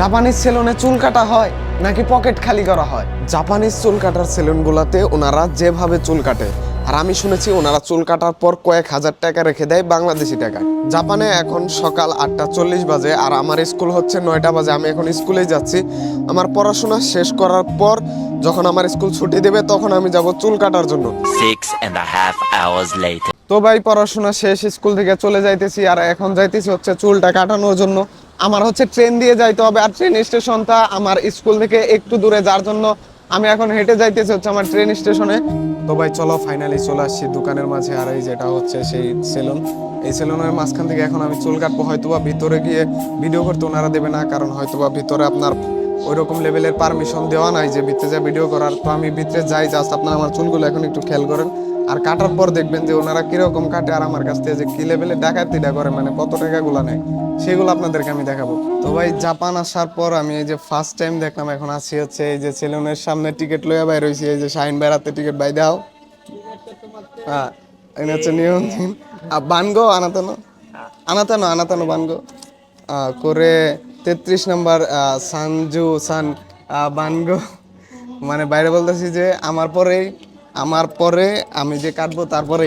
Japanese সেলুনে চুল কাটা হয় নাকি পকেট খালি করা হয়? জাপানিজ চুল কাটার সেলুনগুলোতে ওনারা যেভাবে চুল কাটে আর আমি শুনেছি ওনারা চুল কাটার পর কয়েক হাজার টাকা রেখে দেয় বাংলাদেশি টাকা জাপানে এখন সকাল আটটা চল্লিশ বাজে আর আমার স্কুল হচ্ছে নয়টা বাজে আমি এখন স্কুলে যাচ্ছি। আমার পড়াশোনা শেষ করার পর যখন আমার স্কুল ছুটি দেবে তখন আমি যাব চুল কাটার জন্য। তো ভাই পড়াশোনা শেষ স্কুল থেকে চলে যাইতেছি আর এখন যাইতেছি হচ্ছে চুলটা কাটানোর জন্য। আমার হচ্ছে ট্রেন দিয়ে যাইতে হবে আর ট্রেন স্টেশনটা আমার স্কুল থেকে একটু দূরে, যার জন্য আমি এখন হেঁটে যাইতেছি হচ্ছে আমার ট্রেন স্টেশনে তো ভাই, চলো ফাইনালি চলে আসছি দোকানের মাঝে আর এই যেটা হচ্ছে সেই সেলুন এই সেলুনের মাঝখান থেকে এখন আমি চুল কাটবো, হয়তোবা ভিতরে গিয়ে ভিডিও করতে ওনারা দেবে না, কারণ হয়তোবা ভিতরে আপনার ওই রকম লেভেলের পারমিশন দেওয়া নাই যে ভিতরে যা ভিডিও করার। তো আমি ভিতরে যাই জাস্ট আপনার আমার চুলগুলো এখন একটু খেয়াল করেন। আর কাটার পর দেখবেন যে ওনারা কীরকম কাটে আর আমার কাছ থেকে যে কি লেভেলে ডাকাতিটা করে মানে কত টাকাগুলো নেয়, সেগুলো আপনাদেরকে আমি দেখাবো। তো ভাই জাপান আসার পর আমি এই যে ফার্স্ট টাইম দেখলাম, এখন আসি হচ্ছে এই যে সেলুনের সামনে টিকিট লইয়া বাই হয়েছি এই যে শাহিন বেড়াতে টিকিট বাই দাও হ্যাঁ এনে হচ্ছে নিয়ন্ত্রণ আর বানগো, আনাতানো? আনাতানো আনাতানো বানগো। করে তেত্রিশ নম্বর সানজু সান বানগো। মানে বাইরে বলতেছি যে আমার পরে আমার পরে আমি যে কাটবো তারপরে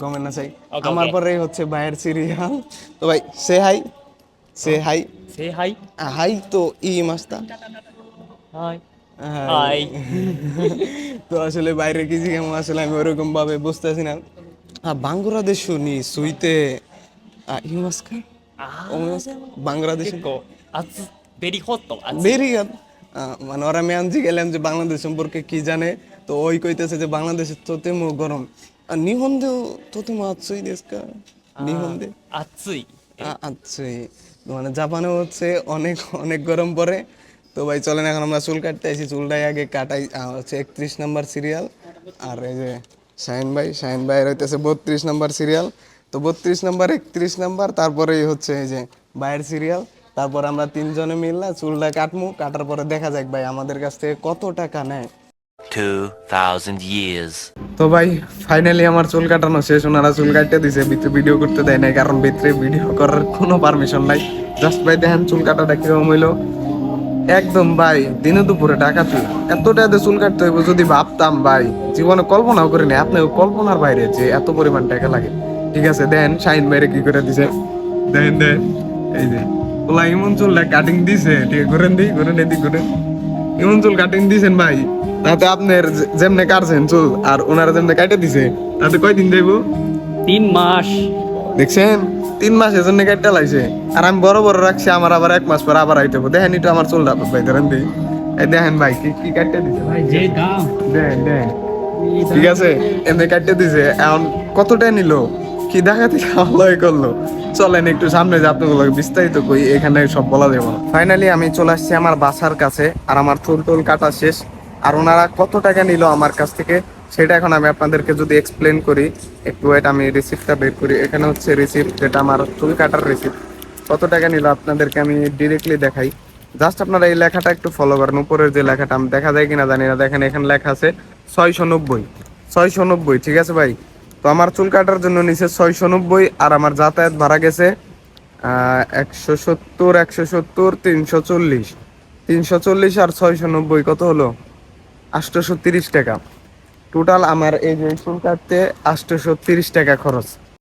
গমেন না চাই আমার পরে হচ্ছে বাইরের সিরিয়াল তো ভাই say hi say hi Say hi. Hi তো ই মাস্তা হাই। Hi. তো আসলে বাইরে কি কেমন আসলে আমি ওরকম ভাবে বুঝতেছি না। বাংলাদেশ শুনি সুইতে ইমাস্কা বাংলাদেশ almost ah, মানে আনজি যে বাংলাদেশ সম্পর্কে কি জানে? তো ওই যে বাংলাদেশের গরম। ah, মানে জাপানে হচ্ছে অনেক অনেক গরম পড়ে। তো ভাই চলেন এখন আমরা চুল কাটতে আসি। চুলটাই আগে কাটাই। হচ্ছে একত্রিশ নাম্বার সিরিয়াল। আর এই যে শাহিন ভাই শাহিন ভাই হইতেছে বত্রিশ নাম্বার সিরিয়াল। তো বত্রিশ নাম্বার একত্রিশ নাম্বার তারপরেই হচ্ছে এই যে বাইরের সিরিয়াল তারপর আমরা তিনজনে মিললা চুলটা কাটমু কাটার পরে দেখা যাক ভাই আমাদের কাছ থেকে কত টাকা নেয়। Two thousand years. তো ভাই ফাইনালি আমার চুল কাটানো শেষ ওনারা চুল কাটতে দিছে ভিতরে ভিডিও করতে দেয় নাই কারণ ভিতরে ভিডিও করার কোনো পারমিশন নাই। জাস্ট ভাই দেখেন চুল কাটাটা কীরকম হইল। একদম ভাই দিনে দুপুরে ডাকাতি এত টাকা চুল কাটতে হইব যদি ভাবতাম ভাই জীবনে কল্পনাও করিনি আপনি কল্পনার বাইরে যে এত পরিমাণ টাকা লাগে। ঠিক আছে দেন শাইন বাইরে কি করে দিছে? দেন দেন এই যে ওলা ইমন চুল কাটিং দিছে ঠিক আছে করেন দি করেন এদিক করেন ইমন চুল কাটিং দিছেন ভাই তাতে আপনার যেমনে কাটছেন চুল আর ওনারা যেমনে কাটে দিছে তাতে কয়দিন দেবো তিন মাস। দেখছেন? তিন মাস এজন্য কাটতে লাইছে। আর আমি বড় বড় রাখছি আমার আবার এক মাস পর আবার আইতে হবে। দেখেন একটু আমার চুলটা ভাই ধরেন দিই এই দেখেন ভাই কি কি কাটতে দিছে ভাই। যে দাম। দেখেন দেখেন ঠিক আছে এমনি কাটতে দিছে। এখন কতটা নিল? কি দেখাতে ভালোই করল? চলেন একটু সামনে যে আপনাগুলো বিস্তারিত কই এখানে সব বলা যাবে না। ফাইনালি আমি চলে আসছি আমার বাসার কাছে আর আমার চুল টুল কাটা শেষ। আর ওনারা কত টাকা নিল আমার কাছ থেকে, সেটা এখন আমি আপনাদেরকে যদি এক্সপ্লেন করি, একটু ওয়েট আমি রিসিপ্টটা বের করি। এখানে হচ্ছে রিসিপ্ট যেটা আমার চুল কাটার রিসিপ্ট কত টাকা নিল আপনাদেরকে আমি ডিরেক্টলি দেখাই। জাস্ট আপনারা এই লেখাটা একটু ফলো করেন, উপরের যে লেখাটা আমি দেখা যায় কিনা জানি না। দেখেন এখানে লেখা আছে ছয়শো নব্বই ছয়শো নব্বই, ঠিক আছে ভাই? তো আমার চুল কাটার জন্য নিচে ছয়শো নব্বই, আর আমার যাতায়াত ভাড়া গেছে একশো সত্তর একশো সত্তর, তিনশো চল্লিশ। তিনশো চল্লিশ আর ছয়শো নব্বই, কত হলো? আটশোশো তিরিশ টাকা। টোটাল আমার এই যে চুল কাটতে আটশোশো তিরিশ টাকা খরচ।